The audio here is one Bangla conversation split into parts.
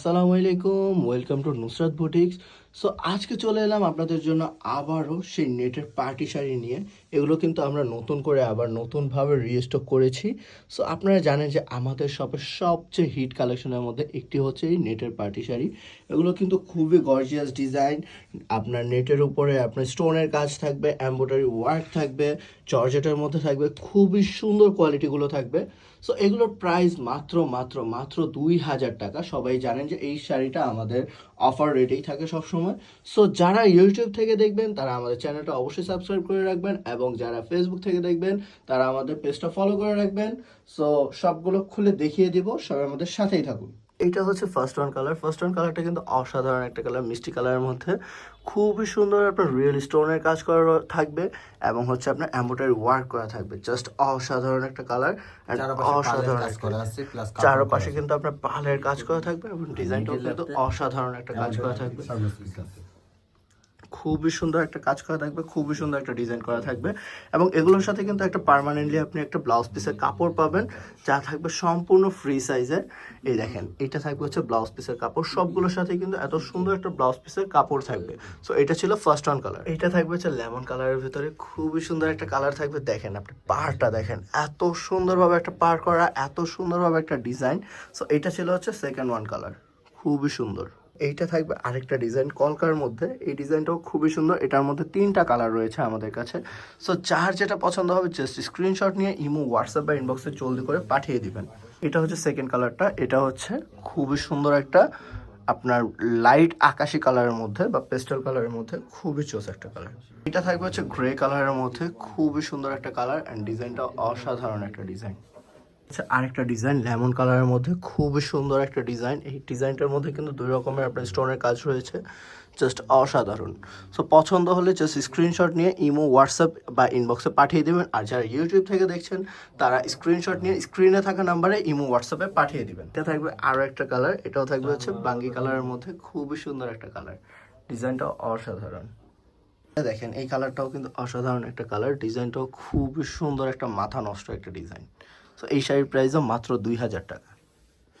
আসসালামু আলাইকুম welcome to Nusrat boutiques so আজকে চলে এলাম আপনাদের জন্য আবারও সেই নেটের পার্টি শাড়ি নিয়ে। এগুলো কিন্তু আমরা নতুন করে আবার নতুনভাবে রিস্টক করেছি। সো আপনারা জানেন যে আমাদের শপের সবচেয়ে হিট কালেকশনের মধ্যে একটি হচ্ছে এই নেটের পার্টি শাড়ি। এগুলো কিন্তু খুবই গর্জিয়াস ডিজাইন আপনার নেটের উপরে আপনার স্টোনের কাজ থাকবে এম্ব্রয়ডারি ওয়ার্ক থাকবে জর্জেটের মধ্যে থাকবে, খুবই সুন্দর কোয়ালিটিগুলো থাকবে। সো এগুলোর প্রাইস মাত্র মাত্র মাত্র দুই হাজার টাকা। সবাই জানেন যে এই শাড়িটা আমাদের অফার রেটেই থাকে সবসময়। সো যারা ইউটিউব থেকে দেখবেন, তারা আমাদের চ্যানেলটা অবশ্যই সাবস্ক্রাইব করে রাখবেন এবং যারা ফেসবুক থেকে দেখবেন, তারা আমাদের পেজটা ফলো করে রাখবেন। সো সবগুলো খুলে দেখিয়ে দিব, সবাই আমাদের সাথেই থাকুন। এটা হচ্ছে first one colour first one কালারটা কিন্তু অসাধারণ একটা কালার মিষ্টি কালারের মধ্যে। খুবই সুন্দর আপনার রিয়েল স্টোনের কাজ করা থাকবে এবং হচ্ছে আপনার অ্যাম্বোটারি ওয়ার্ক করা থাকবে। জাস্ট অসাধারণ একটা কালার অসাধারণ চারপাশে কিন্তু আপনার পাহাড়ের কাজ করা থাকবে এবং ডিজাইনটাও কিন্তু অসাধারণ একটা কাজ করা থাকবে। খুবই সুন্দর একটা কাজ করা থাকবে, খুবই সুন্দর একটা ডিজাইন করা থাকবে। এবং এগুলোর সাথে কিন্তু একটা পার্মানেন্টলি আপনি একটা ব্লাউজ পিসের কাপড় পাবেন, যা থাকবে সম্পূর্ণ ফ্রি সাইজের এই দেখেন, এটা থাকবে হচ্ছে ব্লাউজ পিসের কাপড়। সবগুলোর সাথে কিন্তু এত সুন্দর একটা ব্লাউজ পিসের কাপড় থাকবে। সো এটা ছিল ফার্স্ট অন কালার এটা থাকবে হচ্ছে লেমন কালারের ভিতরে। খুবই সুন্দর একটা কালার থাকবে। দেখেন আপনি পাহাড়টা দেখেন, এত সুন্দরভাবে একটা পার করা, এত সুন্দরভাবে একটা ডিজাইন সো এটা ছিল হচ্ছে সেকেন্ড ওয়ান কালার খুবই সুন্দর। এইটা থাকবে আরেকটা ডিজাইন কলকার মধ্যে। এই ডিজাইনটাও খুবই সুন্দর। এটার মধ্যে তিনটা কালার রয়েছে আমাদের কাছে। সো যার যেটা পছন্দ হবে জাস্ট স্ক্রিনশট নিয়ে ইমো হোয়াটসঅ্যাপ বা ইনবক্সে জলদি করে পাঠিয়ে দিবেন। এটা হচ্ছে সেকেন্ড কালারটা এটা হচ্ছে খুবই সুন্দর একটা আপনার লাইট আকাশি কালারের মধ্যে বা পেস্টেল কালারের মধ্যে। খুবই চোস একটা কালার এটা থাকবে হচ্ছে গ্রে কালারের মধ্যে। খুবই সুন্দর একটা কালার অ্যান্ড ডিজাইনটা অসাধারণ একটা ডিজাইন আচ্ছা আরেকটা ডিজাইন লেমন কালারের মধ্যে খুবই সুন্দর একটা ডিজাইন এই ডিজাইনটার মধ্যে কিন্তু দুই রকমের আপনার স্টোনের কাজ রয়েছে জাস্ট অসাধারণ। সো পছন্দ হলে জাস্ট স্ক্রিনশট নিয়ে ইমো হোয়াটসঅ্যাপ বা ইনবক্সে পাঠিয়ে দেবেন। আর যারা ইউটিউব থেকে দেখছেন, তারা স্ক্রিনশট নিয়ে স্ক্রিনে থাকা নাম্বারে ইমো হোয়াটসঅ্যাপে পাঠিয়ে দেবেন। এটা থাকবে আরও একটা কালার এটাও থাকবে হচ্ছে বাঙ্গি কালারের মধ্যে খুবই সুন্দর একটা কালার ডিজাইনটা অসাধারণ। দেখেন, এই কালারটাও কিন্তু অসাধারণ একটা কালার ডিজাইনটাও খুবই সুন্দর একটা, মাথা নষ্ট একটা ডিজাইন তো এই শাড়ির প্রাইসও মাত্র দুই হাজার টাকা।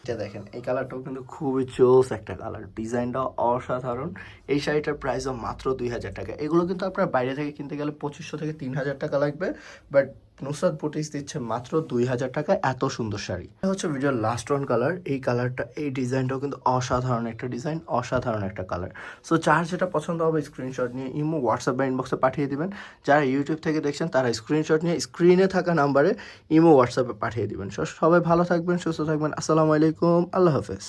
এটা দেখেন, এই কালারটাও কিন্তু খুবই চোস একটা কালার ডিজাইনটা অসাধারণ। এই শাড়িটার প্রাইসও মাত্র দুই হাজার টাকা। এগুলো কিন্তু আপনার বাইরে থেকে কিনতে গেলে পঁচিশশো থেকে তিন হাজার টাকা লাগবে বাট নুসরাত বুটিক্স দিচ্ছে মাত্র দুই হাজার টাকা, এত সুন্দর শাড়ি। এটা হচ্ছে ভিডিওর লাস্ট ওয়ান কালার এই কালারটা এই ডিজাইনটাও কিন্তু অসাধারণ একটা ডিজাইন, অসাধারণ একটা কালার সো যার যেটা পছন্দ হবে স্ক্রিনশট নিয়ে ইমো হোয়াটসঅ্যাপ বা ইনবক্সে পাঠিয়ে দিবেন। যারা ইউটিউব থেকে দেখছেন, তারা স্ক্রিনশট নিয়ে স্ক্রিনে থাকা নাম্বারে ইমো হোয়াটসঅ্যাপে পাঠিয়ে দিবেন। সবাই ভালো থাকবেন, সুস্থ থাকবেন। আসসালামু আলাইকুম, আল্লাহ হাফেজ।